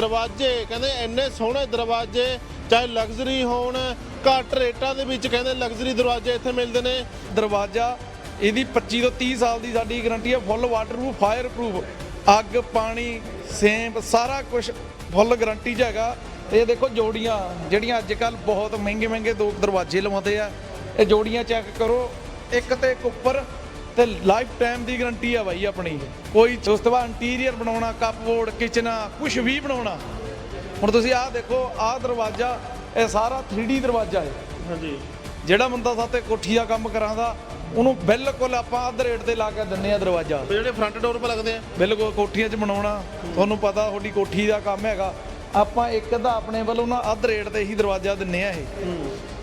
ਦਰਵਾਜ਼ੇ, ਕਹਿੰਦੇ ਇੰਨੇ ਸੋਹਣੇ ਦਰਵਾਜ਼ੇ, ਚਾਹੇ ਲਗਜ਼ਰੀ ਹੋਣ, ਘੱਟ ਰੇਟਾਂ ਦੇ ਵਿੱਚ ਕਹਿੰਦੇ ਲਗਜ਼ਰੀ ਦਰਵਾਜ਼ੇ ਇੱਥੇ ਮਿਲਦੇ ਨੇ। ਦਰਵਾਜ਼ਾ ਇਹਦੀ 25 ਤੋਂ 30 ਸਾਲ ਦੀ ਸਾਡੀ ਗਾਰੰਟੀ ਹੈ ਫੁੱਲ ਵਾਟਰਪ੍ਰੂਫ ਫਾਇਰ ਪ੍ਰੂਫ ਅੱਗ, ਪਾਣੀ ਸੇਮ ਸਾਰਾ ਕੁਝ ਫੁੱਲ ਗਾਰੰਟੀ 'ਚ ਹੈਗਾ। ਇਹ ਦੇਖੋ ਜੋੜੀਆਂ, ਜਿਹੜੀਆਂ ਅੱਜ ਕੱਲ ਬਹੁਤ ਮਹਿੰਗੇ ਮਹਿੰਗੇ ਦੋ ਦਰਵਾਜ਼ੇ ਲਵਾਉਂਦੇ ਆ। ਇਹ ਜੋੜੀਆਂ ਚੈੱਕ ਕਰੋ, ਇੱਕ ਤੇ ਇੱਕ ਉੱਪਰ ਤੇ ਲਾਈਫ ਟਾਈਮ ਦੀ ਗਾਰੰਟੀ ਆ ਬਾਈ ਆਪਣੀ। ਕੋਈ ਉਸ ਤੋਂ ਬਾਅਦ ਇੰਟੀਰੀਅਰ ਬਣਾਉਣਾ ਕੱਪਬੋਰਡ ਕਿਚਨਾ ਕੁਝ ਵੀ ਬਣਾਉਣਾ। ਹੁਣ ਤੁਸੀਂ ਆਹ ਦੇਖੋ ਆਹ ਦਰਵਾਜ਼ਾ ਇਹ ਸਾਰਾ 3D ਦਰਵਾਜ਼ਾ ਹੈ। ਹਾਂਜੀ। ਜਿਹੜਾ ਬੰਦਾ ਸਾਤੇ ਕੋਠੀ ਦਾ ਕੰਮ ਕਰਾਂਦਾ ਉਹਨੂੰ ਬਿਲਕੁਲ ਆਪਾਂ ਅੱਧ ਰੇਟ ਤੇ ਲਾ ਕੇ ਦਿੰਨੇ ਆ ਦਰਵਾਜ਼ਾ। ਜਿਹੜੇ ਫਰੰਟ ਡੋਰ 'ਤੇ ਲੱਗਦੇ ਆ। ਬਿਲਕੁਲ ਕੋਠੀਆਂ 'ਚ ਬਣਾਉਣਾ ਤੁਹਾਨੂੰ ਪਤਾ ਤੁਹਾਡੀ ਕੋਠੀ ਦਾ ਕੰਮ ਹੈਗਾ। ਆਪਾਂ ਇੱਕ ਦਾ ਆਪਣੇ ਵੱਲੋਂ ਨਾ ਅੱਧ ਰੇਟ ਤੇ ਹੀ ਦਰਵਾਜ਼ਾ ਦਿੰਨੇ ਆ ਇਹ।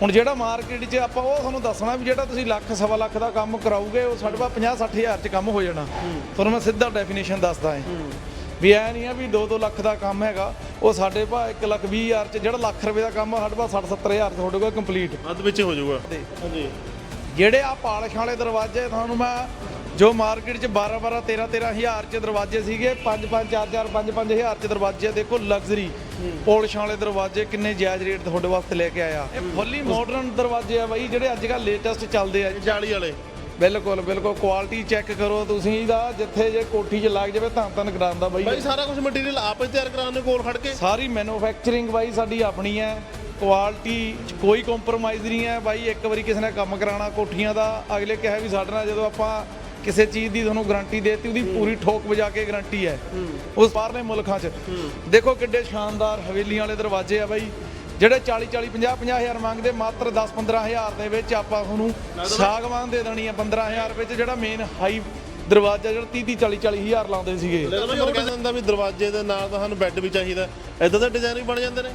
ਹੁਣ ਜਿਹੜਾ ਮਾਰਕੀਟ 'ਚ ਆਪਾਂ ਉਹ ਤੁਹਾਨੂੰ ਦੱਸਣਾ ਵੀ ਜਿਹੜਾ ਤੁਸੀਂ ਲੱਖ ਸਵਾ ਲੱਖ ਦਾ ਕੰਮ ਕਰਾਓਗੇ ਉਹ ਸਾਡੇ ਕੋਲ 50 60 ਹਜ਼ਾਰ 'ਚ ਕੰਮ ਹੋ ਜਾਣਾ। ਤੁਹਾਨੂੰ ਮੈਂ ਸਿੱਧਾ ਡੈਫੀਨੇਸ਼ਨ ਦੱਸਦਾ ਹਾਂ ਵੀ ਐ ਨਹੀਂ ਆ ਵੀ 2-2 ਲੱਖ ਦਾ ਕੰਮ ਹੈਗਾ ਉਹ ਸਾਡੇ ਪਾ 1 ਲੱਖ 20 ਹਜ਼ਾਰ 'ਚ ਜਿਹੜਾ ਲੱਖ ਰੁਪਏ ਦਾ ਕੰਮ ਆ ਸਾਡੇ ਪਾ 60-70 ਹਜ਼ਾਰ 'ਚ ਤੁਹਾਡੇ ਕੋਲ ਕੰਪਲੀਟ ਅੱਧ ਵਿੱਚ ਹੋ ਜਾਊਗਾ। ਹਾਂਜੀ। ਜਿਹੜੇ ਆ ਪਾਲਿਸ਼ ਵਾਲੇ ਦਰਵਾਜ਼ੇ ਤੁਹਾਨੂੰ ਮੈਂ ਜੋ ਮਾਰਕੀਟ 'ਚ 12 12 13 13 ਹਜ਼ਾਰ 'ਚ ਦਰਵਾਜ਼ੇ ਸੀਗੇ 5 5 4 4 5 5 ਹਜ਼ਾਰ 'ਚ ਦਰਵਾਜ਼ੇ ਦੇਖੋ ਲਗਜ਼ਰੀ ਪੋਲਿਸ਼ ਵਾਲੇ ਦਰਵਾਜ਼ੇ ਕਿੰਨੇ ਜਾਇਜ਼ ਰੇਟ ਤੁਹਾਡੇ ਵਾਸਤੇ ਲੈ ਕੇ ਆਇਆ। ਇਹ ਫੁੱਲੀ ਮਾਡਰਨ ਦਰਵਾਜ਼ੇ ਆ ਬਾਈ ਜਿਹੜੇ ਅੱਜ ਕੱਲ੍ਹ ਲੇਟੈਸਟ ਚੱਲਦੇ ਆ। ਜਾਲੀ ਵਾਲੇ। ਬਿਲਕੁਲ ਬਿਲਕੁਲ। ਕੁਆਲਿਟੀ ਚੈੱਕ ਕਰੋ ਤੁਸੀਂ ਇਹਦਾ ਜਿੱਥੇ ਜੇ ਕੋਠੀ 'ਚ ਲੱਗ ਜਾਵੇ ਤਾਂ ਤਾਂ ਕਰਾਉਂਦਾ ਬਾਈ। ਬਾਈ ਸਾਰਾ ਕੁਝ ਮਟੀਰੀਅਲ ਆਪ ਹੀ ਤਿਆਰ ਕਰਾਉਂਦੇ ਕੋਲ ਖੜ ਕੇ। ਸਾਰੀ ਮੈਨੂਫੈਕਚਰਿੰਗ ਬਾਈ ਸਾਡੀ ਆਪਣੀ ਹੈ। ਕੁਆਲਿਟੀ 'ਚ ਕੋਈ ਕੰਪਰੋਮਾਈਜ਼ ਨਹੀਂ ਹੈ। ਬਾਈ ਇੱਕ ਵਾਰੀ ਕਿਸੇ ਨੇ ਕੰਮ ਕਰਾਉਣਾ ਕੋਠੀਆਂ ਦਾ ਅਗਲੇ ਕਿਹਾ ਵੀ ਸਾਡੇ ਨਾਲ ਜਦੋਂ ਆਪਾਂ ਕਿਸੇ ਚੀਜ਼ ਦੀ ਤੁਹਾਨੂੰ ਗਾਰੰਟੀ ਦੇਤੀ ਉਹਦੀ ਪੂਰੀ ਠੋਕ ਵਜਾ ਕੇ ਗਾਰੰਟੀ ਹੈ। ਉਸ ਬਾਹਰਲੇ ਮੁਲਕਾਂ 'ਚ। ਦੇਖੋ ਕਿੱਡੇ ਸ਼ਾਨਦਾਰ ਹਵੇਲੀਆਂ ਵਾਲੇ ਦਰਵਾਜ਼ੇ ਆ ਬਾਈ। ਜਿਹੜੇ 40 40 50 50 ਹਜ਼ਾਰ ਮੰਗਦੇ ਮਾਤਰ 10 15 ਹਜ਼ਾਰ ਦੇ ਵਿੱਚ ਆਪਾਂ ਤੁਹਾਨੂੰ ਸਾਗਵਾਨ ਦੇ ਦੇਣੀ ਹੈ 15 ਹਜ਼ਾਰ ਵਿੱਚ ਜਿਹੜਾ ਮੇਨ ਹਾਈ ਦਰਵਾਜ਼ਾ ਜਿਹੜਾ 30 30 40 40 ਹਜ਼ਾਰ ਲਾਉਂਦੇ ਸੀਗੇ। ਕਹਿੰਦਾ ਵੀ ਦਰਵਾਜ਼ੇ ਦੇ ਨਾਲ ਤਾਂ ਸਾਨੂੰ ਬੈੱਡ ਵੀ ਚਾਹੀਦਾ। ਇਦਾਂ ਦਾ ਡਿਜ਼ਾਈਨ ਵੀ ਬਣ ਜਾਂਦੇ ਨੇ।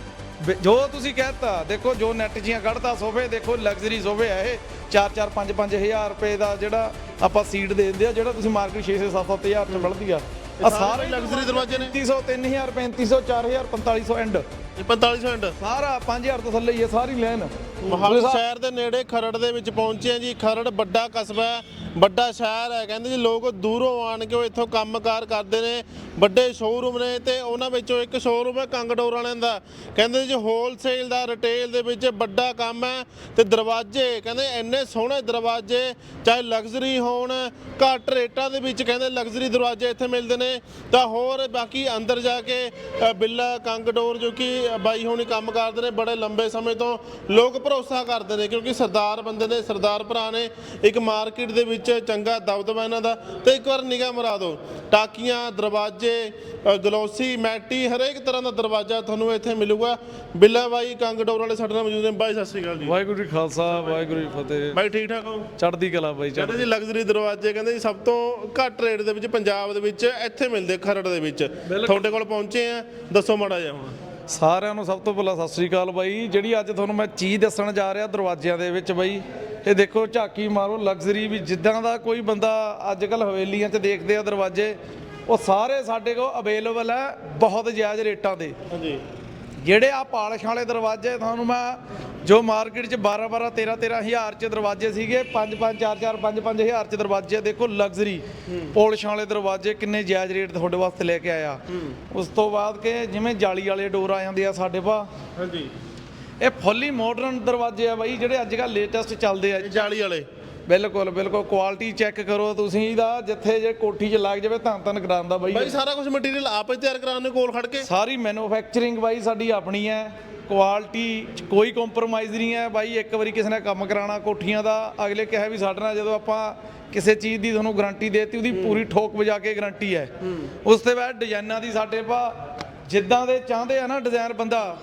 ਜੋ ਤੁਸੀਂ ਕਹਿਤਾ ਦੇਖੋ ਜੋ ਨੈਟ ਜੀਆਂ ਕੱਢਦਾ ਸੋਫੇ ਦੇਖੋ ਲਗਜ਼ਰੀ ਸੋਫੇ ਆ ਇਹ। 4 4 5 5 ਹਜ਼ਾਰ ਰੁਪਏ ਦਾ ਜਿਹੜਾ ਆਪਾਂ ਸੀਟ ਦੇ ਦਿੰਦੇ ਆ ਜਿਹੜਾ ਤੁਸੀਂ ਮਾਰਕੀਟ 6 6 7 7 ਹਜ਼ਾਰ ਚ ਮਿਲਦੀ ਆ। ਆ ਸਾਰੇ luxury ਦਰਵਾਜ਼ੇ ਨੇ। 300 3000 3500 4000 4500 ਐਂਡ ਇਹ 4500 ਐਂਡ ਸਾਰਾ 5000 ਤੋਂ ਥੱਲੇ ਹੀ ਹੈ ਸਾਰੀ ਲਾਈਨ ਮੋਹਾਲੀ ਸ਼ਹਿਰ ਦੇ ਨੇੜੇ ਖਰੜ ਦੇ ਵਿੱਚ ਪਹੁੰਚੇ ਆ ਜੀ। ਖਰੜ ਵੱਡਾ ਕਸਬਾ ਹੈ ਵੱਡਾ ਸ਼ਹਿਰ ਹੈ। ਕਹਿੰਦੇ ਜੀ ਲੋਕ ਦੂਰੋਂ ਆਣ ਕੇ ਉਹ ਇੱਥੋਂ ਕੰਮਕਾਰ ਕਰਦੇ ਨੇ। ਵੱਡੇ ਸ਼ੋਰੂਮ ਨੇ ਤੇ ਉਹਨਾਂ ਵਿੱਚੋਂ ਇੱਕ ਸ਼ੋਰੂਮ ਹੈ ਕੰਗਡੋਰ ਵਾਲਿਆਂ ਦਾ। ਕਹਿੰਦੇ ਜੀ ਹੋਲਸੇਲ ਦਾ ਰਿਟੇਲ ਦੇ ਵਿੱਚ ਵੱਡਾ ਕੰਮ ਹੈ ਤੇ ਦਰਵਾਜ਼ੇ, ਕਹਿੰਦੇ ਇੰਨੇ ਸੋਹਣੇ ਦਰਵਾਜ਼ੇ, ਚਾਹੇ ਲਗਜ਼ਰੀ ਹੋਣ, ਘੱਟ ਰੇਟਾਂ ਦੇ ਵਿੱਚ ਕਹਿੰਦੇ ਲਗਜ਼ਰੀ ਦਰਵਾਜ਼ੇ ਇੱਥੇ ਮਿਲਦੇ ਨੇ। ਤਾਂ ਹੋਰ ਬਾਕੀ ਅੰਦਰ ਜਾ ਕੇ ਬਿੱਲਾ, ਕੰਗਡੋਰ ਜੋ ਕਿ ਬਾਈ ਹੋਣੀ ਕੰਮ ਕਰਦੇ ਨੇ, ਬੜੇ ਲੰਬੇ ਸਮੇਂ ਤੋਂ ਲੋਕ ਭਰੋਸਾ ਕਰਦੇ ਨੇ ਕਿਉਂਕਿ ਸਰਦਾਰ ਬੰਦੇ ਨੇ, ਸਰਦਾਰ ਭਰਾ ਨੇ, ਇੱਕ ਮਾਰਕੀਟ ਦੇ ਵਿੱਚ ਚੰਗਾ ਦਬਦਬਾ ਇਹਨਾਂ ਦਾ। ਤੇ ਇੱਕ ਵਾਰ ਨਿਗਾਹ ਮਰਾ ਦਿਓ, ਟਾਕੀਆਂ, ਦਰਵਾਜ਼ੇ ਅ, ਗਲੋਸੀ ਮੈਟੀ ਹਰੇਕ ਤਰ੍ਹਾਂ ਦਾ ਦਰਵਾਜ਼ਾ ਤੁਹਾਨੂੰ ਇੱਥੇ ਮਿਲੂਗਾ। ਬਿੱਲਾ ਬਾਈ ਕੰਗਡੋਰ ਵਾਲੇ ਸਾਡੇ ਨਾਲ ਮੌਜੂਦ ਨੇ। ਬਾਈ ਸਤਿ ਸ਼੍ਰੀ ਅਕਾਲ ਜੀ। ਵਾਹਿਗੁਰੂ ਜੀ ਖਾਲਸਾ ਵਾਹਿਗੁਰੂ ਜੀ ਫਤਿਹ। ਬਾਈ ਠੀਕ ਠਾਕ ਹੋ? ਚੜ੍ਹਦੀ ਕਲਾ ਬਾਈ ਕਹਿੰਦੇ ਜੀ ਲਗਜ਼ਰੀ ਦਰਵਾਜ਼ੇ ਕਹਿੰਦੇ ਜੀ ਸਭ ਤੋਂ ਘੱਟ ਰੇਟ ਦੇ ਵਿੱਚ ਪੰਜਾਬ ਦੇ ਵਿੱਚ ਇੱਥੇ ਮਿਲਦੇ ਖਰੜ ਦੇ ਵਿੱਚ। ਤੁਹਾਡੇ ਕੋਲ ਪਹੁੰਚੇ ਆ। ਦੱਸੋ ਮਾੜਾ ਜਿਹਾ ਹੁਣ। ਸਾਰਿਆਂ ਨੂੰ ਸਭ ਤੋਂ ਪਹਿਲਾਂ ਸਤਿ ਸ੍ਰੀ ਅਕਾਲ ਬਾਈ। ਜਿਹੜੀ ਅੱਜ ਤੁਹਾਨੂੰ ਮੈਂ ਚੀਜ਼ ਦੱਸਣ ਜਾ ਰਿਹਾ ਦਰਵਾਜ਼ਿਆਂ ਦੇ ਵਿੱਚ ਬਾਈ ਇਹ ਦੇਖੋ ਝਾਕੀ ਮਾਰੋ ਲਗਜ਼ਰੀ ਵੀ ਜਿੱਦਾਂ ਦਾ ਕੋਈ ਬੰਦਾ ਅੱਜ ਕੱਲ ਹਵੇਲੀਆਂ 'ਚ ਦੇਖਦੇ ਆ ਦਰਵਾਜ਼ੇ ਉਹ ਸਾਰੇ ਸਾਡੇ ਕੋਲ ਅਵੇਲੇਬਲ ਹੈ ਬਹੁਤ ਜਾਇਜ਼ ਰੇਟਾਂ ਦੇ। ਹਾਂਜੀ। ਜਿਹੜੇ ਆ ਪਾਲਿਸ਼ ਵਾਲੇ ਦਰਵਾਜ਼ੇ ਤੁਹਾਨੂੰ ਮੈਂ ਜੋ ਮਾਰਕੀਟ 'ਚ 12 12 13 13 ਹਜ਼ਾਰ 'ਚ ਦਰਵਾਜ਼ੇ ਸੀਗੇ 5 5 4 4 5 5 ਹਜ਼ਾਰ 'ਚ ਦਰਵਾਜ਼ੇ ਦੇਖੋ ਲਗਜ਼ਰੀ ਪੋਲਿਸ਼ ਵਾਲੇ ਦਰਵਾਜ਼ੇ ਕਿੰਨੇ ਜਾਇਜ਼ ਰੇਟ ਤੁਹਾਡੇ ਵਾਸਤੇ ਲੈ ਕੇ ਆਇਆ। ਉਸ ਤੋਂ ਬਾਅਦ ਕਿ ਜਿਵੇਂ ਜਾਲੀ ਵਾਲੇ ਡੋਰ ਆ ਜਾਂਦੇ ਆ ਸਾਡੇ ਪਾ। ਹਾਂਜੀ। ਇਹ ਫੁੱਲੀ ਮਾਡਰਨ ਦਰਵਾਜ਼ੇ ਆ ਬਾਈ ਜਿਹੜੇ ਅੱਜ ਕੱਲ੍ਹ ਲੇਟੈਸਟ ਚੱਲਦੇ ਆ। ਜਾਲੀ ਵਾਲੇ। ਬਿਲਕੁਲ ਬਿਲਕੁਲ। ਕੁਆਲਿਟੀ ਚੈੱਕ ਕਰੋ ਤੁਸੀਂ ਇਹਦਾ ਜਿੱਥੇ ਜੇ ਕੋਠੀ 'ਚ ਲੱਗ ਜਾਵੇ ਤਾਂ ਤਾਂ ਕਰਾਉਂਦਾ ਬਾਈ। ਬਾਈ ਸਾਰਾ ਕੁਝ ਮਟੀਰੀਅਲ ਆਪ ਹੀ ਤਿਆਰ ਕਰਾਉਂਦੇ ਕੋਲ ਖੜ ਕੇ। ਸਾਰੀ ਮੈਨੂਫੈਕਚਰਿੰਗ ਬਾਈ ਸਾਡੀ ਆਪਣੀ ਹੈ। ਕੁਆਲਿਟੀ 'ਚ ਕੋਈ ਕੰਪਰੋਮਾਈਜ਼ ਨਹੀਂ ਹੈ। ਬਾਈ ਇੱਕ ਵਾਰੀ ਕਿਸੇ ਨੇ ਕੰਮ ਕਰਾਉਣਾ ਕੋਠੀਆਂ ਦਾ ਅਗਲੇ ਕਿਹਾ ਵੀ ਸਾਡੇ ਨਾਲ ਜਦੋਂ ਆਪਾਂ ਕਿਸੇ ਚੀਜ਼ ਦੀ ਤੁਹਾਨੂੰ ਗਾਰੰਟੀ ਦੇਤੀ ਉਹਦੀ ਪੂਰੀ ਠੋਕ ਵਜਾ ਕੇ ਗਾਰੰਟੀ ਹੈ। ਉਸ ਤੋਂ ਬਾਅਦ ਡਿਜ਼ਾਈਨਾਂ ਦੀ ਸਾਡੇ ਪਾ ਜਿੱਦਾਂ ਦੇ ਚਾਹੁੰਦੇ ਆ ਨਾ ਡਿਜ਼ਾਈਨ ਬੰਦਾ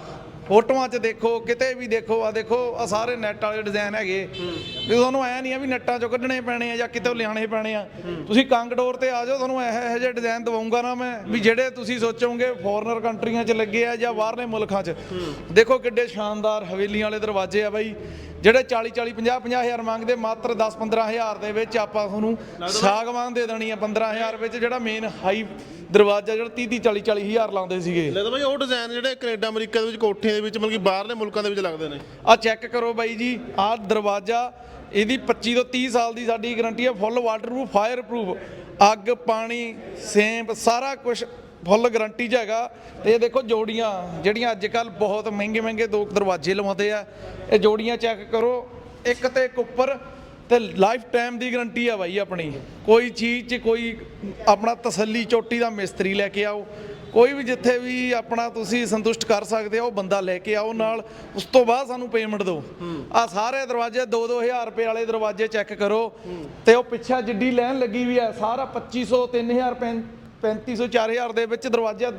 ਫੋਟੋਆਂ 'ਚ ਦੇਖੋ, ਕਿਤੇ ਵੀ ਦੇਖੋ ਆ ਦੇਖੋ ਆ ਸਾਰੇ ਨੈਟ ਵਾਲੇ ਡਿਜ਼ਾਈਨ ਹੈਗੇ। ਵੀ ਤੁਹਾਨੂੰ ਐ ਨਹੀਂ ਆ ਵੀ ਨੈਟਾਂ 'ਚੋਂ ਕੱਢਣੇ ਪੈਣੇ ਆ ਜਾਂ ਕਿਤੇ ਲਿਆਣੇ ਪੈਣੇ ਆ। ਤੁਸੀਂ ਕੰਗਡੋਰ ਤੇ ਆ ਜਾਓ, ਤੁਹਾਨੂੰ ਇਹੋ ਇਹੋ ਜਿਹੇ ਡਿਜ਼ਾਈਨ ਦਵਾਉਂਗਾ ਨਾ ਮੈਂ। ਵੀ ਜਿਹੜੇ ਤੁਸੀਂ ਸੋਚੋਗੇ ਫੋਰਨਰ ਕੰਟਰੀਆਂ 'ਚ ਲੱਗੇ ਆ ਜਾਂ ਬਾਹਰਲੇ ਮੁਲਕਾਂ 'ਚ। ਦੇਖੋ ਕਿੱਡੇ ਸ਼ਾਨਦਾਰ ਹਵੇਲੀਆਂ ਵਾਲੇ ਦਰਵਾਜ਼ੇ ਆ ਬਾਈ। ਜਿਹੜੇ 40 40 50 50 ਹਜ਼ਾਰ ਮੰਗਦੇ ਮਾਤਰ 10 15 ਹਜ਼ਾਰ ਦੇ ਵਿੱਚ ਆਪਾਂ ਤੁਹਾਨੂੰ ਸਾਗਵਾਨ ਦੇ ਦੇਣੀ ਆ 15 ਹਜ਼ਾਰ ਵਿੱਚ ਜਿਹੜਾ ਮੇਨ ਹਾਈ ਦਰਵਾਜ਼ਾ ਜਿਹੜਾ 30 30 40 40 ਹਜ਼ਾਰ ਲਾਉਂਦੇ ਸੀਗੇ। ਲੱਗਦਾ ਬਾਈ ਉਹ ਡਿਜ਼ਾਈਨ ਜਿਹੜੇ ਕੈਨੇਡਾ ਅਮਰੀਕਾ ਦੇ ਵਿੱਚ ਕੋਠੀਆਂ ਦੇ ਵਿੱਚ ਮਤਲਬ ਕਿ ਬਾਹਰਲੇ ਮੁਲਕਾਂ ਦੇ ਵਿੱਚ ਲੱਗਦੇ ਨੇ। ਆ ਚੈੱਕ ਕਰੋ ਬਾਈ ਜੀ ਆਹ ਦਰਵਾਜ਼ਾ ਇਹਦੀ 25 ਤੋਂ 30 ਸਾਲ ਦੀ ਸਾਡੀ ਗਾਰੰਟੀ ਹੈ ਫੁੱਲ ਵਾਟਰਪ੍ਰੂਫ ਫਾਇਰ ਪ੍ਰੂਫ ਅੱਗ ਪਾਣੀ ਸੇਮ ਸਾਰਾ ਕੁਝ ਫੁੱਲ ਗਰੰਟੀ 'ਚ ਹੈਗਾ। ਤੇ ਇਹ ਦੇਖੋ ਜੋੜੀਆਂ, ਜਿਹੜੀਆਂ ਅੱਜ ਕੱਲ ਬਹੁਤ ਮਹਿੰਗੇ ਮਹਿੰਗੇ ਦੋ ਦਰਵਾਜ਼ੇ ਲਵਾਉਂਦੇ ਆ। ਇਹ ਜੋੜੀਆਂ ਚੈੱਕ ਕਰੋ, ਇੱਕ ਤੇ ਇੱਕ ਉੱਪਰ ਤੇ ਲਾਈਫ ਟਾਈਮ ਦੀ ਗਰੰਟੀ ਆ ਬਾਈ ਆਪਣੀ। ਕੋਈ ਚੀਜ਼ 'ਚ ਕੋਈ ਆਪਣਾ ਤਸੱਲੀ ਚੋਟੀ ਦਾ ਮਿਸਤਰੀ ਲੈ ਕੇ ਆਓ। ਕੋਈ ਵੀ ਜਿੱਥੇ ਵੀ ਆਪਣਾ ਤੁਸੀਂ ਸੰਤੁਸ਼ਟ ਕਰ ਸਕਦੇ ਹੋ ਉਹ ਬੰਦਾ ਲੈ ਕੇ ਆਓ ਨਾਲ। ਉਸ ਤੋਂ ਬਾਅਦ ਸਾਨੂੰ ਪੇਮੈਂਟ ਦਿਓ। ਆ ਸਾਰੇ ਦਰਵਾਜ਼ੇ 2-2000 ਰੁਪਏ ਵਾਲੇ ਦਰਵਾਜ਼ੇ ਚੈੱਕ ਕਰੋ। ਤੇ ਉਹ ਪਿੱਛਾ ਜਿੱਡੀ ਲਾਈਨ ਲੱਗੀ ਵੀ ਹੈ ਸਾਰਾ 2500 3000 3500 4000 ਦੇ ਵਿੱਚ ਦਰਵਾਜ਼ਾ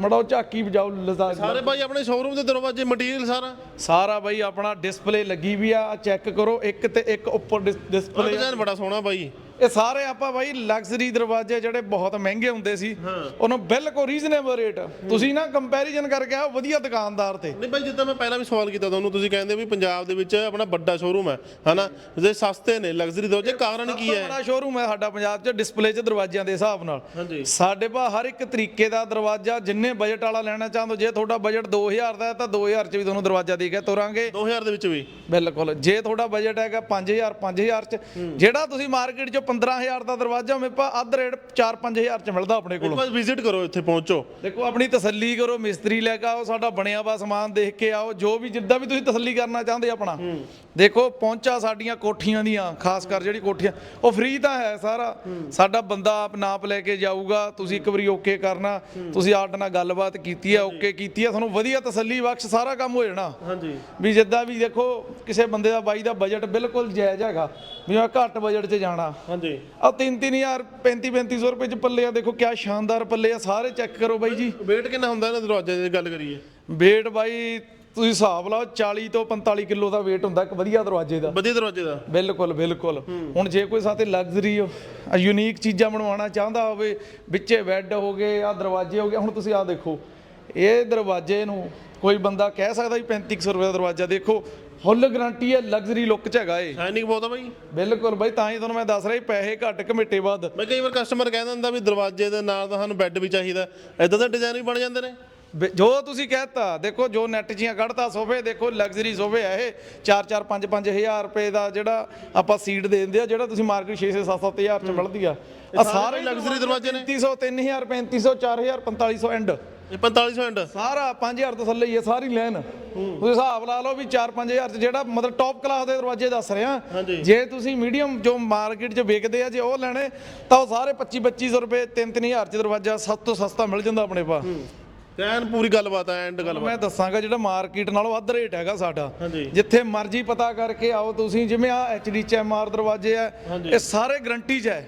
ਮੜਾਓ ਝਾਕੀ ਵਜਾਓ ਲਜ਼ਾ ਸਾਰੇ ਬਾਈ ਆਪਣੇ ਸ਼ੋਰੂਮ ਦੇ ਦਰਵਾਜ਼ੇ ਮਟੀਰੀਅਲ ਸਾਰਾ? ਸਾਰਾ ਬਾਈ ਆਪਣਾ ਡਿਸਪਲੇ ਲੱਗੀ ਵੀ ਆ ਚੈੱਕ ਕਰੋ ਇੱਕ ਤੇ ਇੱਕ ਉੱਪਰ ਡਿਸਪਲੇ ਡਿਜ਼ਾਈਨ ਬੜਾ ਸੋਹਣਾ ਬਾਈ। ਇਹ ਸਾਰੇ ਆਪਾਂ ਬਾਈ ਲਗਜ਼ਰੀ ਦਰਵਾਜ਼ੇ ਜਿਹੜੇ ਬਹੁਤ ਮਹਿੰਗੇ ਹੁੰਦੇ ਸੀ ਉਹਨੂੰ ਬਿਲਕੁਲ ਰੀਜ਼ਨੇਬਲ ਰੇਟ ਤੁਸੀਂ ਨਾ ਕੰਪੈਰੀਜ਼ਨ ਕਰਕੇ ਆਓ ਵਧੀਆ ਦੁਕਾਨਦਾਰ ਤੇ। ਨਹੀਂ ਬਾਈ ਜਿੱਦਾਂ ਮੈਂ ਪਹਿਲਾਂ ਵੀ ਸਵਾਲ ਕੀਤਾ ਤੁਹਾਨੂੰ ਤੁਸੀਂ ਕਹਿੰਦੇ ਵੀ ਪੰਜਾਬ ਦੇ ਵਿੱਚ ਆਪਣਾ ਵੱਡਾ ਸ਼ੋਰੂਮ ਹੈ ਹਨਾ? ਜੇ ਸਸਤੇ ਨੇ ਲਗਜ਼ਰੀ ਦਰਵਾਜ਼ੇ ਕਾਰਨ ਕੀ ਹੈ? ਬੜਾ ਸ਼ੋਰੂਮ ਹੈ ਸਾਡਾ ਪੰਜਾਬ 'ਚ ਡਿਸਪਲੇ 'ਚ ਦਰਵਾਜ਼ਿਆਂ ਦੇ ਹਿਸਾਬ ਨਾਲ। ਸਾਡੇ ਪਾ ਹਰ ਇੱਕ ਤਰੀਕੇ ਦਾ ਦਰਵਾਜ਼ਾ ਜਿੰਨੇ ਬਜਟ ਵਾਲਾ ਲੈਣਾ ਚਾਹੁੰਦੇ ਜੇ ਤੁਹਾਡਾ ਬਜਟ 2000 ਦਾ ਹੈ ਤਾਂ 2000 'ਚ ਵੀ ਤੁਹਾਨੂੰ ਦਰਵਾਜ਼ਾ ਦੇ ਕੇ ਤੁਰਾਂਗੇ। 2000 ਦੇ ਵਿੱਚ ਵੀ? ਬਿਲਕੁਲ। ਜੇ ਤੁਹਾਡਾ ਬਜਟ ਹੈਗਾ 5000 5000 ਚ ਜਿਹੜਾ ਤੁਸੀਂ ਮਾਰਕੀਟ 'ਚੋਂ 15000 ਦਾ ਦਰਵਾਜ਼ਾ ਮੇਰੇ ਪਾ ਅੱਧ ਰੇਟ 4-5000 ਚ ਮਿਲਦਾ ਆਪਣੇ ਕੋਲ। ਬਸ ਵਿਜ਼ਿਟ ਕਰੋ ਇੱਥੇ ਪਹੁੰਚੋ। ਦੇਖੋ ਆਪਣੀ ਤਸੱਲੀ ਕਰੋ ਮਿਸਤਰੀ ਲੈ ਕੇ ਆਓ ਸਾਡਾ ਬਣਿਆ ਵਾ ਸਮਾਨ ਦੇਖ ਕੇ ਆਓ ਜੋ ਵੀ ਜਿੱਦਾਂ ਵੀ ਤੁਸੀਂ ਤਸੱਲੀ ਕਰਨਾ ਚਾਹੁੰਦੇ ਆਪਣਾ। ਦੇਖੋ ਪਹੁੰਚਾ ਸਾਡੀਆਂ ਕੋਠੀਆਂ ਦੀਆਂ ਖਾਸ ਕਰ ਜਿਹੜੀ ਕੋਠੀਆਂ। ਉਹ ਫ੍ਰੀ ਤਾਂ ਹੈ ਸਾਰਾ। ਸਾਡਾ ਬੰਦਾ ਆਪ ਨਾਪ ਲੈ ਕੇ ਜਾਊਗਾ ਤੁਸੀਂ ਇੱਕ ਵਾਰੀ ਓਕੇ ਕਰਨਾ। ਤੁਸੀਂ ਆਰਟ ਨਾਲ ਗੱਲਬਾਤ ਕੀਤੀ ਹੈ ਓਕੇ ਕੀਤੀ ਹੈ ਤੁਹਾਨੂੰ ਵਧੀਆ ਤਸੱਲੀ ਬਖਸ਼ ਸਾਰਾ ਕੰਮ ਹੋ ਜਾਣਾ। ਹਾਂਜੀ। ਵੀ ਜਿੱਦਾਂ ਵੀ ਦੇਖੋ ਕਿਸੇ ਬੰਦੇ ਦਾ ਬਾਈ ਦਾ ਬਜਟ ਬਿਲਕੁਲ ਜਾਇਜ਼ ਹੈਗਾ ਵੀ ਮੈਂ ਘੱਟ ਬਜਟ 'ਚ ਜਾਣਾ। ਹਾਂਜੀ। ਆ 3-3000 35-3500 ਰੁਪਏ 'ਚ ਪੱਲੇ ਆ ਦੇਖੋ ਕਿਆ ਸ਼ਾਨਦਾਰ ਪੱਲੇ ਆ ਸਾਰੇ ਚੈੱਕ ਕਰੋ ਬਾਈ ਜੀ। weight ਕਿੰਨਾ ਹੁੰਦਾ ਇਹਨਾਂ ਦਰਵਾਜ਼ੇ ਦੀ ਗੱਲ ਕਰੀਏ? weight ਬਾਈ ਤੁਸੀਂ ਹਿਸਾਬ ਲਾਓ 40 ਤੋਂ 45 ਕਿਲੋ ਦਾ weight ਹੁੰਦਾ ਇੱਕ ਵਧੀਆ ਦਰਵਾਜ਼ੇ ਦਾ। ਵਧੀਆ ਦਰਵਾਜ਼ੇ ਦਾ? ਬਿਲਕੁਲ ਬਿਲਕੁਲ। ਹੁਣ ਜੇ ਕੋਈ ਸਾਤੇ ਲਗਜ਼ਰੀ ਯੂਨੀਕ ਚੀਜ਼ਾਂ ਬਣਵਾਉਣਾ ਚਾਹੁੰਦਾ ਹੋਵੇ ਵਿੱਚੇ ਬੈੱਡ ਹੋ ਗਏ ਆ ਦਰਵਾਜ਼ੇ ਹੋ ਗਏ ਹੁਣ ਤੁਸੀਂ ਆ ਦੇਖੋ ਇਹ ਦਰਵਾਜ਼ੇ ਨੂੰ ਕੋਈ ਬੰਦਾ ਕਹਿ ਸਕਦਾ ਵੀ 3500 ਰੁਪਏ ਦਾ ਦਰਵਾਜ਼ਾ ਦੇਖੋ ਫੁੱਲ ਗਾਰੰਟੀ ਹੈ ਲਗਜ਼ਰੀ ਲੁੱਕ ਚ ਹੈਗਾ ਏ ਸ਼ਾਈਨਿੰਗ ਬਹੁਤ ਆ ਬਾਈ। ਬਿਲਕੁਲ ਬਾਈ ਤਾਂ ਹੀ ਤੁਹਾਨੂੰ ਮੈਂ ਦੱਸ ਰਿਹਾ ਪੈਸੇ ਘੱਟ ਕਮੇਟੇ ਵੱਧ ਮੈਂ ਕਈ ਵਾਰ ਕਸਟਮਰ ਕਹਿ ਦਿੰਦਾ ਵੀ ਦਰਵਾਜ਼ੇ ਦੇ ਨਾਲ ਤਾਂ ਸਾਨੂੰ ਬੈੱਡ ਵੀ ਚਾਹੀਦਾ। ਇਦਾਂ ਦਾ ਡਿਜ਼ਾਈਨ ਵੀ ਬਣ ਜਾਂਦੇ ਨੇ। ਜੋ ਤੁਸੀਂ ਕਹਿਤਾ ਦੇਖੋ ਜੋ ਨੈਟ ਜੀਆਂ ਕੱਢਤਾ ਸੋਫੇ ਦੇਖੋ ਲਗਜ਼ਰੀ ਸੋਫੇ ਆ ਇਹ। 4-4 5-5 ਹਜ਼ਾਰ ਰੁਪਏ ਦਾ ਜਿਹੜਾ ਆਪਾਂ ਸੀਟ ਦੇ ਦਿੰਦੇ ਆ ਜਿਹੜਾ ਤੁਸੀਂ ਮਾਰਕੀਟ 6-6 7-7 ਹਜ਼ਾਰ ਚ ਮਿਲਦੀ ਆ। ਆ ਸਾਰੇ luxury ਦਰਵਾਜ਼ੇ ਨੇ? 300 3000 3500 4000 4500 ਐਂਡ ਇਹ 4500 ਐਂਡ ਸਾਰਾ 5000 ਤੋਂ ਥੱਲੇ ਹੀ ਹੈ ਸਾਰੀ ਲਾਈਨ ਤੁਸੀਂ ਹਿਸਾਬ ਲਾ ਲਓ ਵੀ 4-5000 ਚ ਜਿਹੜਾ ਮਤਲਬ ਟੌਪ ਕਲਾਸ ਦੇ ਦਰਵਾਜ਼ੇ ਦੱਸ ਰਿਹਾ। ਜੇ ਤੁਸੀਂ ਮੀਡੀਅਮ ਜੋ ਮਾਰਕੀਟ 'ਚ ਵਿਕਦੇ ਆ ਜੇ ਉਹ ਲੈਣੇ ਤਾਂ ਉਹ ਸਾਰੇ 25-2500 ਰੁਪਏ 3-3000 ਚ ਦਰਵਾਜ਼ਾ ਸਭ ਤੋਂ ਸਸਤਾ ਮਿਲ ਜਾਂਦਾ ਆਪਣੇ ਪਾ ਐਨ ਪੂਰੀ ਗੱਲਬਾਤ ਆ ਐਂਡ ਗੱਲਬਾਤ ਮੈਂ ਦੱਸਾਂਗਾ ਜਿਹੜਾ ਮਾਰਕੀਟ ਨਾਲੋਂ ਵੱਧ ਰੇਟ ਹੈਗਾ ਸਾਡਾ। ਹਾਂਜੀ। ਜਿੱਥੇ ਮਰਜ਼ੀ ਪਤਾ ਕਰਕੇ ਆਓ ਤੁਸੀਂ ਜਿਵੇਂ ਆ ਐਚਡੀ ਚੈਮਆਰ ਦਰਵਾਜ਼ੇ ਆ ਇਹ ਸਾਰੇ ਗਰੰਟੀ 'ਚ ਹੈ।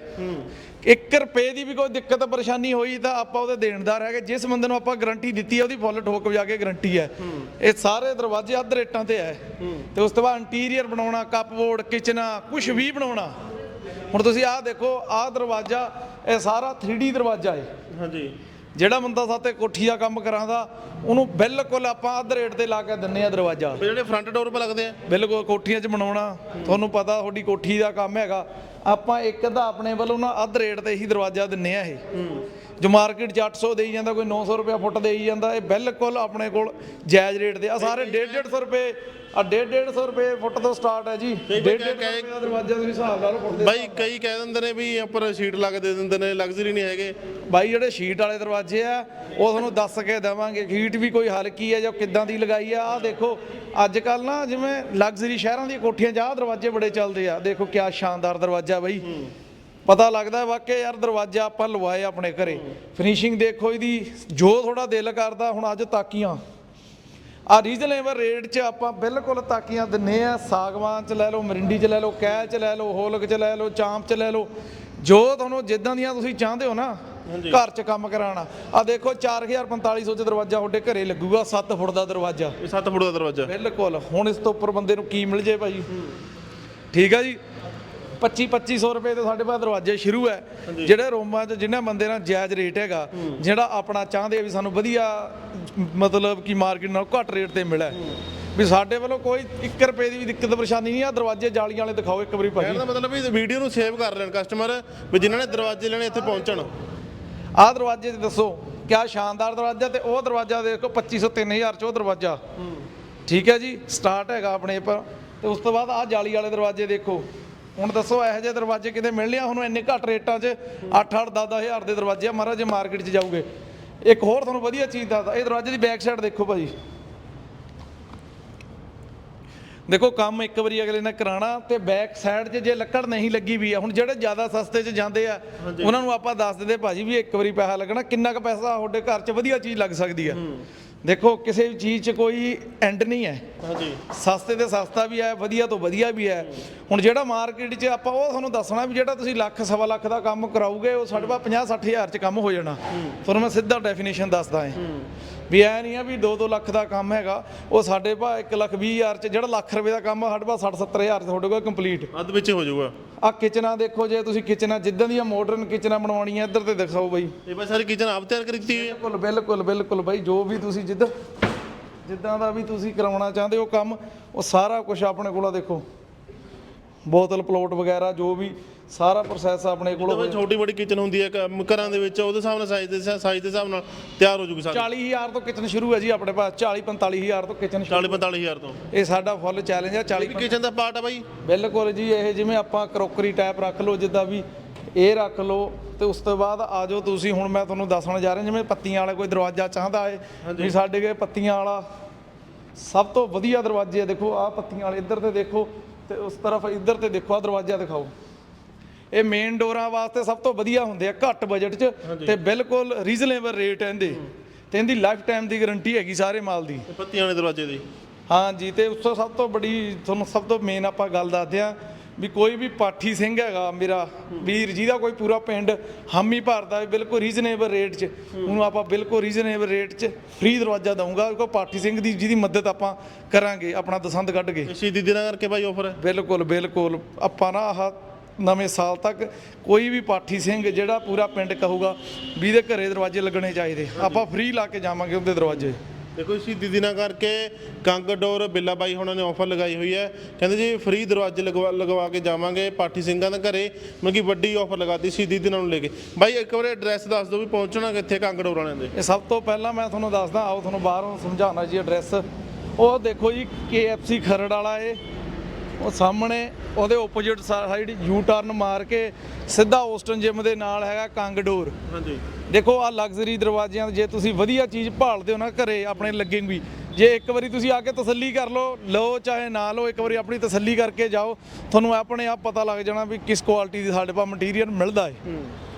1 ਰੁਪਏ ਦੀ ਵੀ ਕੋਈ ਦਿੱਕਤ ਪਰੇਸ਼ਾਨੀ ਹੋਈ ਤਾਂ ਆਪਾਂ ਉਹਦੇ ਦੇਣਦਾਰ ਹੈਗੇ। ਜਿਸ ਬੰਦੇ ਨੂੰ ਆਪਾਂ ਗਰੰਟੀ ਦਿੱਤੀ ਹੈ ਉਹਦੀ ਫੁੱਲ ਠੋਕ ਵਜਾ ਕੇ ਗਰੰਟੀ ਹੈ। ਇਹ ਸਾਰੇ ਦਰਵਾਜ਼ੇ ਅੱਧ ਰੇਟਾਂ ਤੇ ਹੈ। ਤੇ ਉਸ ਤੋਂ ਬਾਅਦ ਇੰਟੀਰੀਅਰ ਬਣਾਉਣਾ ਕੱਪਬੋਰਡ ਕਿਚਨਾ ਕੁਝ ਵੀ ਬਣਾਉਣਾ। ਹੁਣ ਤੁਸੀਂ ਆਹ ਦੇਖੋ ਆਹ ਦਰਵਾਜ਼ਾ ਇਹ ਸਾਰਾ 3D ਦਰਵਾਜ਼ਾ ਹੈ। ਹਾਂਜੀ। ਜਿਹੜਾ ਬੰਦਾ ਸਾਤੇ ਕੋਠੀ ਦਾ ਕੰਮ ਕਰਾਂਦਾ ਉਹਨੂੰ ਬਿਲਕੁਲ ਆਪਾਂ ਅੱਧ ਰੇਟ ਤੇ ਲਾ ਕੇ ਦਿੰਨੇ ਆ ਦਰਵਾਜ਼ਾ। ਜਿਹੜੇ ਫਰੰਟ ਡੋਰ 'ਤੇ ਲੱਗਦੇ ਆ। ਬਿਲਕੁਲ ਕੋਠੀਆਂ 'ਚ ਬਣਾਉਣਾ ਤੁਹਾਨੂੰ ਪਤਾ ਤੁਹਾਡੀ ਕੋਠੀ ਦਾ ਕੰਮ ਹੈਗਾ ਆਪਾਂ ਇੱਕ ਦਾ ਆਪਣੇ ਵੱਲੋਂ ਨਾ ਅੱਧ ਰੇਟ ਤੇ ਹੀ ਦਰਵਾਜ਼ਾ ਦਿੰਨੇ ਆ ਇਹ। ਜੋ ਮਾਰਕੀਟ 'ਚ 800 ਦੇਈ ਜਾਂਦਾ ਕੋਈ 900 ਰੁਪਏ ਫੁੱਟ ਦੇਈ ਜਾਂਦਾ ਇਹ ਬਿਲਕੁਲ ਆਪਣੇ ਕੋਲ ਜਾਇਜ਼ ਰੇਟ ਦੇ ਆ। ਸਾਰੇ 1.5 150 ਰੁਪਏ ਆ 1.5 150 ਰੁਪਏ ਫੁੱਟ ਤੋਂ ਸਟਾਰਟ ਹੈ ਜੀ। 1.5 ਰੁਪਏ ਦਾ ਦਰਵਾਜ਼ਾ ਤੁਸੀਂ ਹਿਸਾਬ ਲਾ ਲਓ ਫੁੱਟ ਦੇ ਬਾਈ ਕਈ ਕਹਿ ਦਿੰਦੇ ਨੇ ਵੀ ਉੱਪਰ ਸ਼ੀਟ ਲਾ ਕੇ ਦੇ ਦਿੰਦੇ ਨੇ ਲਗਜ਼ਰੀ ਨਹੀਂ ਹੈਗੇ। ਬਾਈ ਜਿਹੜੇ ਸ਼ੀਟ ਵਾਲੇ ਦਰਵਾਜ਼ੇ ਆ ਉਹ ਤੁਹਾਨੂੰ ਦੱਸ ਕੇ ਦੇਵਾਂਗੇ ਸ਼ੀਟ ਵੀ ਕੋਈ ਹਲਕੀ ਹੈ ਜਾਂ ਕਿੱਦਾਂ ਦੀ ਲਗਾਈ ਆ। ਆਹ ਦੇਖੋ ਅੱਜ ਕੱਲ ਨਾ ਜਿਵੇਂ ਲਗਜ਼ਰੀ ਸ਼ਹਿਰਾਂ ਦੀਆਂ ਕੋਠੀਆਂ 'ਚ ਆਹ ਦਰਵਾਜ਼ੇ ਬੜੇ ਚੱਲਦੇ ਆ। ਦੇਖੋ ਕਿਆ ਸ਼ਾਨਦਾਰ ਦਰਵਾਜ਼ਾ ਬਾਈ। ਪਤਾ ਲੱਗਦਾ ਵਾਕਿਆ ਯਾਰ ਦਰਵਾਜ਼ਾ ਆਪਾਂ ਲਵਾਏ ਆਪਣੇ ਘਰੇ। ਫਿਨਿਸ਼ਿੰਗ ਦੇਖੋ ਇਹਦੀ ਜੋ ਥੋੜਾ ਦਿਲ ਕਰਦਾ ਹੁਣ ਅੱਜ ਤਾਕੀਆਂ। ਆ ਰੀਜ਼ਨੇਬਲ ਰੇਟ 'ਚ ਆਪਾਂ ਬਿਲਕੁਲ ਤਾਕੀਆਂ ਦਿੰਨੇ ਆ। ਸਾਗਵਾਨ 'ਚ ਲੈ ਲਓ ਮਰਿੰਡੀ 'ਚ ਲੈ ਲਓ ਕੈਲ 'ਚ ਲੈ ਲਓ ਹੋਲਕ 'ਚ ਲੈ ਲਓ ਚਾਂਪ 'ਚ ਲੈ ਲਓ। ਜੋ ਤੁਹਾਨੂੰ ਜਿੱਦਾਂ ਦੀਆਂ ਤੁਸੀਂ ਚਾਹੁੰਦੇ ਹੋ ਨਾ ਘਰ 'ਚ ਕੰਮ ਕਰਾਉਣਾ। ਆ ਦੇਖੋ 4450 ਚ ਦਰਵਾਜ਼ਾ ਤੁਹਾਡੇ ਘਰੇ ਲੱਗੂਗਾ 7 ਫੁੱਟ ਦਾ ਦਰਵਾਜ਼ਾ। ਇਹ 7 ਫੁੱਟ ਦਾ ਦਰਵਾਜ਼ਾ। ਬਿਲਕੁਲ ਹੁਣ ਇਸ ਤੋਂ ਉੱਪਰ ਬੰਦੇ ਨੂੰ ਕੀ ਮਿਲ ਜੇ ਭਾਜੀ ਠੀਕ ਆ ਜੀ? 25 2500 ਰੁਪਏ ਤੋਂ ਸਾਡੇ ਪਾਸ ਦਰਵਾਜ਼ੇ ਸ਼ੁਰੂ ਹੈ। ਜਿਹੜੇ ਰੋਮਾਂ 'ਚ ਜਿਨ੍ਹਾਂ ਬੰਦੇ ਨਾਲ ਜਾਇਜ਼ ਰੇਟ ਹੈਗਾ ਜਿਹੜਾ ਆਪਣਾ ਚਾਹੁੰਦੇ ਆ ਵੀ ਸਾਨੂੰ ਵਧੀਆ ਮਤਲਬ ਕਿ ਮਾਰਕੀਟ ਨਾਲ ਘੱਟ ਰੇਟ ਤੇ ਮਿਲੇ। ਵੀ ਸਾਡੇ ਵੱਲੋਂ ਕੋਈ 1 ਰੁਪਏ ਦੀ ਵੀ ਦਿੱਕਤ ਪਰੇਸ਼ਾਨੀ ਨਹੀਂ ਆ ਦਰਵਾਜ਼ੇ ਜਾਲੀਆਂ ਵਾਲੇ ਦਿਖਾਓ ਇੱਕ ਵਾਰੀ ਭਾਜੀ। ਮਤਲਬ ਵੀ ਵੀਡੀਓ ਨੂੰ ਸੇਵ ਕਰ ਲੈਣ ਕਸਟਮਰ ਵੀ ਜਿਨ੍ਹਾਂ ਨੇ ਦਰਵਾਜ਼ੇ ਲੈਣੇ ਇੱਥੇ ਪਹੁੰਚਣ। ਆਹ ਦਰਵਾਜ਼ੇ ਤੇ ਦੱਸੋ ਕਿਆ ਸ਼ਾਨਦਾਰ ਦਰਵਾਜ਼ਾ ਤੇ ਉਹ ਦਰਵਾਜ਼ਾ ਦੇਖੋ 2500 3000 ਚ ਉਹ ਦਰਵਾਜ਼ਾ। ਠੀਕ ਹੈ ਜੀ ਸਟਾਰਟ ਹੈਗਾ ਆਪਣੇ ਪਰ ਤੇ ਉਸ ਤੋਂ ਬਾਅਦ ਆਹ ਜਾਲੀ ਵਾਲੇ ਦਰਵਾਜ਼ੇ ਦੇਖੋ। ਹੁਣ ਦੱਸੋ ਇਹੋ ਜਿਹੇ ਦਰਵਾਜ਼ੇ ਕਿਤੇ ਮਿਲਣੇ ਆ ਹੁਣ ਇੰਨੇ ਘੱਟ ਰੇਟਾਂ 'ਚ 8 8 10 ਹਜ਼ਾਰ ਦੇ ਦਰਵਾਜ਼ੇ ਆ। ਮਹਾਰਾਜ ਜੇ ਮਾਰਕੀਟ 'ਚ ਜਾਓਗੇ। ਇੱਕ ਹੋਰ ਤੁਹਾਨੂੰ ਵਧੀਆ ਚੀਜ਼ ਦੱਸਦਾ। ਇਹ ਦਰਵਾਜ਼ੇ ਦੀ ਬੈਕ ਸਾਈਡ ਦੇਖੋ ਭਾਜੀ। ਦੇਖੋ ਕੰਮ ਇੱਕ ਵਾਰੀ ਅਗਲੇ ਨੇ ਕਰਾਣਾ ਤੇ ਬੈਕ ਸਾਈਡ 'ਚ ਜੇ ਲੱਕੜ ਨਹੀਂ ਲੱਗੀ ਵੀ ਆ ਹੁਣ ਜਿਹੜੇ ਜ਼ਿਆਦਾ ਸਸਤੇ 'ਚ ਜਾਂਦੇ ਆ ਉਹਨਾਂ ਨੂੰ ਆਪਾਂ ਦੱਸ ਦਿੰਦੇ ਭਾਜੀ ਵੀ ਇੱਕ ਵਾਰੀ ਪੈਸਾ ਲੱਗਣਾ। ਕਿੰਨਾ ਕੁ ਪੈਸਾ ਤੁਹਾਡੇ ਘਰ 'ਚ ਵਧੀਆ ਚੀਜ਼ ਲੱਗ ਸਕਦੀ ਆ। ਦੇਖੋ ਕਿਸੇ ਵੀ ਚੀਜ਼ 'ਚ ਕੋਈ ਐਂਡ ਨਹੀਂ ਹੈ। ਹਾਂਜੀ। ਸਸਤੇ ਤੇ ਸਸਤਾ ਵੀ ਹੈ ਵਧੀਆ ਤੋਂ ਵਧੀਆ ਵੀ ਹੈ। ਹੁਣ ਜਿਹੜਾ ਮਾਰਕੀਟ 'ਚ ਆਪਾਂ ਉਹ ਤੁਹਾਨੂੰ ਦੱਸਣਾ ਵੀ ਜਿਹੜਾ ਤੁਸੀਂ ਲੱਖ ਸਵਾ ਲੱਖ ਦਾ ਕੰਮ ਕਰਾਓਗੇ ਉਹ ਸਾਡੇ ਪਾ 50 60 ਹਜ਼ਾਰ 'ਚ ਕੰਮ ਹੋ ਜਾਣਾ। ਤੁਹਾਨੂੰ ਮੈਂ ਸਿੱਧਾ ਡੈਫੀਨੇਸ਼ਨ ਦੱਸਦਾ ਹਾਂ। ਵੀ ਐ ਨਹੀਂ ਆ ਵੀ 2-2 ਲੱਖ ਦਾ ਕੰਮ ਹੈਗਾ ਉਹ ਸਾਡੇ ਪਾ 1 ਲੱਖ 20 ਹਜ਼ਾਰ 'ਚ ਜਿਹੜਾ ਲੱਖ ਰੁਪਏ ਦਾ ਕੰਮ ਸਾਡੇ ਪਾ 60-70 ਹਜ਼ਾਰ 'ਚ ਤੁਹਾਡੇ ਕੋਲ ਕੰਪਲੀਟ ਅੱਧ ਵਿੱਚ ਹੋ ਜਾਊਗਾ। ਆ ਕਿਚਨਾਂ ਦੇਖੋ ਜੇ ਤੁਸੀਂ ਕਿਚਨਾਂ ਜਿੱਦਾਂ ਦੀਆਂ ਮਾਡਰਨ ਕਿਚਨਾਂ ਬਣਵਾਉਣੀਆਂ ਇੱਧਰ ਤੇ ਦਿਖਾਓ ਬਈ। ਇਹ ਬਈ ਸਾਰੀ ਕਿਚਨ ਆਪ ਤਿਆਰ ਕੀਤੀ ਹੋਈ ਹੈ ਬਿਲਕੁਲ ਬਿਲਕੁਲ ਬਿਲਕੁਲ ਬਾਈ ਜੋ ਵੀ ਤੁਸੀਂ ਜਿੱਦ ਜਿੱਦਾਂ ਦਾ ਵੀ ਤੁਸੀਂ ਕਰਾਉਣਾ ਚਾਹੁੰਦੇ ਹੋ ਕੰਮ ਉਹ ਸਾਰਾ ਕੁਝ ਆਪਣੇ ਕੋਲ ਆ ਦੇਖੋ। ਬੋਤਲ ਪਲੋਟ ਵਗੈਰਾ ਜੋ ਵੀ ਸਾਰਾ ਪ੍ਰੋਸੈਸ ਆਪਣੇ ਕੋਲ ਜਦੋਂ ਛੋਟੀ ਬੜੀ ਕਿਚਨ ਹੁੰਦੀ ਹੈ ਘਰਾਂ ਦੇ ਵਿੱਚ ਉਹਦੇ ਹਿਸਾਬ ਨਾਲ ਸਾਈਜ਼ ਦੇ ਸਾਈਜ਼ ਦੇ ਹਿਸਾਬ ਨਾਲ ਤਿਆਰ ਹੋ ਜੂਗੀ ਸਾਰੀ। 40000 ਤੋਂ ਕਿਚਨ ਸ਼ੁਰੂ ਹੈ ਜੀ ਆਪਣੇ ਪਾਸ 40 45000 ਤੋਂ ਕਿਚਨ 40 45000 ਤੋਂ। ਇਹ ਸਾਡਾ ਫੁੱਲ ਚੈਲੰਜ ਹੈ 40 ਕਿਚਨ ਦਾ ਪਾਰਟ ਆ ਬਾਈ। ਬਿਲਕੁਲ ਜੀ ਇਹ ਜਿਵੇਂ ਆਪਾਂ ਕਰੋਕਰੀ ਟਾਈਪ ਰੱਖ ਲਓ ਜਿੱਦਾਂ ਵੀ ਇਹ ਰੱਖ ਲਓ ਤੇ ਉਸ ਤੋਂ ਬਾਅਦ ਆ ਜਾਓ ਤੁਸੀਂ ਹੁਣ ਮੈਂ ਤੁਹਾਨੂੰ ਦੱਸਣ ਜਾ ਰਿਹਾ ਜਿਵੇਂ ਪੱਤੀਆਂ ਵਾਲਾ ਕੋਈ ਦਰਵਾਜ਼ਾ ਚਾਹੁੰਦਾ ਏ ਵੀ ਸਾਡੇ ਕੋਲ ਪੱਤੀਆਂ ਵਾਲਾ ਸਭ ਤੋਂ ਵਧੀਆ ਦਰਵਾਜ਼ੇ ਆ ਦੇਖੋ ਆਹ ਪੱਤੀਆਂ ਵਾਲੇ ਇੱਧਰ ਤੇ ਦੇਖੋ ਤੇ ਉਸ ਤਰਫ ਇੱਧਰ ਤੇ ਦੇਖੋ ਆ ਦਰਵਾਜ਼ਾ ਦਿਖਾਓ। ਇਹ ਮੇਨ ਡੋਰਾਂ ਵਾਸਤੇ ਸਭ ਤੋਂ ਵਧੀਆ ਹੁੰਦੇ ਆ ਘੱਟ ਬਜਟ 'ਚ ਤੇ ਬਿਲਕੁਲ ਰੀਜ਼ਨੇਬਲ ਰੇਟ ਇਹਦੇ। ਤੇ ਇਹਦੀ ਲਾਈਫ ਟਾਈਮ ਦੀ ਗਾਰੰਟੀ ਹੈਗੀ ਸਾਰੇ ਮਾਲ ਦੀ। ਪੱਤੀਆਂ ਵਾਲੇ ਦਰਵਾਜ਼ੇ ਦੀ। ਹਾਂਜੀ ਤੇ ਉਸ ਤੋਂ ਸਭ ਤੋਂ ਬੜੀ ਤੁਹਾਨੂੰ ਸਭ ਤੋਂ ਮੇਨ ਆਪਾਂ ਗੱਲ ਦੱਸਦੇ ਆ ਵੀ ਕੋਈ ਵੀ ਪਾਠੀ ਸਿੰਘ ਹੈਗਾ ਮੇਰਾ ਵੀਰ ਜਿਹਦਾ ਕੋਈ ਪੂਰਾ ਪਿੰਡ ਹਾਮੀ ਭਰਦਾ ਹੈ ਬਿਲਕੁਲ ਰੀਜ਼ਨੇਬਲ ਰੇਟ 'ਚ। ਉਹਨੂੰ ਆਪਾਂ ਬਿਲਕੁਲ ਰੀਜ਼ਨੇਬਲ ਰੇਟ 'ਚ ਫ੍ਰੀ ਦਰਵਾਜ਼ਾ ਦਊਂਗਾ ਕੋਈ ਪਾਠੀ ਸਿੰਘ ਦੀ ਜਿਹਦੀ ਮਦਦ ਆਪਾਂ ਕਰਾਂਗੇ ਆਪਣਾ ਦਸੰਦ ਕੱਢ ਕੇ। ਇਸੀ ਦੀ ਦਿਨਾਂ ਕਰਕੇ ਬਾਈ ਆਫਰ ਹੈ। ਬਿਲਕੁਲ ਬਿਲਕੁਲ। ਆਪਾਂ ਨਾ ਆਹ ਨਵੇਂ ਸਾਲ ਤੱਕ ਕੋਈ ਵੀ ਪਾਠੀ ਸਿੰਘ ਜਿਹੜਾ ਪੂਰਾ ਪਿੰਡ ਕਹੂਗਾ ਵੀ ਇਹਦੇ ਘਰੇ ਦਰਵਾਜ਼ੇ ਲੱਗਣੇ ਚਾਹੀਦੇ। ਆਪਾਂ ਫ੍ਰੀ ਲਾ ਕੇ ਜਾਵਾਂਗੇ ਉਹਦੇ ਦਰਵਾਜ਼ੇ। ਦੇਖੋ ਇਸੀ ਦੀ ਦਿਨਾਂ ਕਰਕੇ ਕੰਗ ਡੋਰ ਬਿੱਲਾ ਬਾਈ ਹੁਣਾਂ ਨੇ ਆਫਰ ਲਗਾਈ ਹੋਈ ਹੈ। ਕਹਿੰਦੇ ਜੀ ਫ੍ਰੀ ਦਰਵਾਜ਼ੇ ਲਗਵਾ ਲਗਵਾ ਕੇ ਜਾਵਾਂਗੇ ਪਾਠੀ ਸਿੰਘਾਂ ਦੇ ਘਰੇ। ਮਤਲਬ ਕਿ ਵੱਡੀ ਆਫਰ ਲਗਾਤੀ ਸੀ ਦਿਨਾਂ ਨੂੰ ਲੈ ਕੇ। ਬਾਈ ਇੱਕ ਵਾਰ ਐਡਰੈਸ ਦੱਸ ਦਿਓ ਵੀ ਪਹੁੰਚਣਾ ਕਿੱਥੇ ਕੰਗ ਡੋਰ ਵਾਲਿਆਂ ਦੇ। ਇਹ ਸਭ ਤੋਂ ਪਹਿਲਾਂ ਮੈਂ ਤੁਹਾਨੂੰ ਦੱਸਦਾ ਆਓ ਤੁਹਾਨੂੰ ਬਾਹਰੋਂ ਸਮਝਾਉਣਾ ਜੀ ਐਡਰੈਸ ਉਹ ਦੇਖੋ ਜੀ KFC ਖਰੜ ਵਾਲਾ ਏ ਉਹ ਸਾਹਮਣੇ ਉਹਦੇ ਆਪੋਜ਼ਿਟ ਸਾਈਡ ਯੂ ਟਰਨ ਮਾਰ ਕੇ ਸਿੱਧਾ ਔਸਟਨ ਜਿਮ ਦੇ ਨਾਲ ਹੈਗਾ ਕੰਗਡੋਰ। ਹਾਂਜੀ। ਦੇਖੋ ਆ ਲਗਜ਼ਰੀ ਦਰਵਾਜ਼ਿਆਂ ਜੇ ਤੁਸੀਂ ਵਧੀਆ ਚੀਜ਼ ਭਾਲਦੇ ਹੋ ਨਾ ਘਰੇ ਆਪਣੇ ਲੱਗੇਗੀ ਜੇ ਇੱਕ ਵਾਰੀ ਤੁਸੀਂ ਆ ਕੇ ਤਸੱਲੀ ਕਰ ਲਓ ਲਓ ਚਾਹੇ ਨਾ ਲਓ ਇੱਕ ਵਾਰੀ ਆਪਣੀ ਤਸੱਲੀ ਕਰਕੇ ਜਾਓ ਤੁਹਾਨੂੰ ਆਪਣੇ ਆਪ ਪਤਾ ਲੱਗ ਜਾਣਾ ਵੀ ਕਿਸ ਕੁਆਲਿਟੀ ਦੀ ਸਾਡੇ ਪਾ ਮਟੀਰੀਅਲ ਮਿਲਦਾ ਹੈ।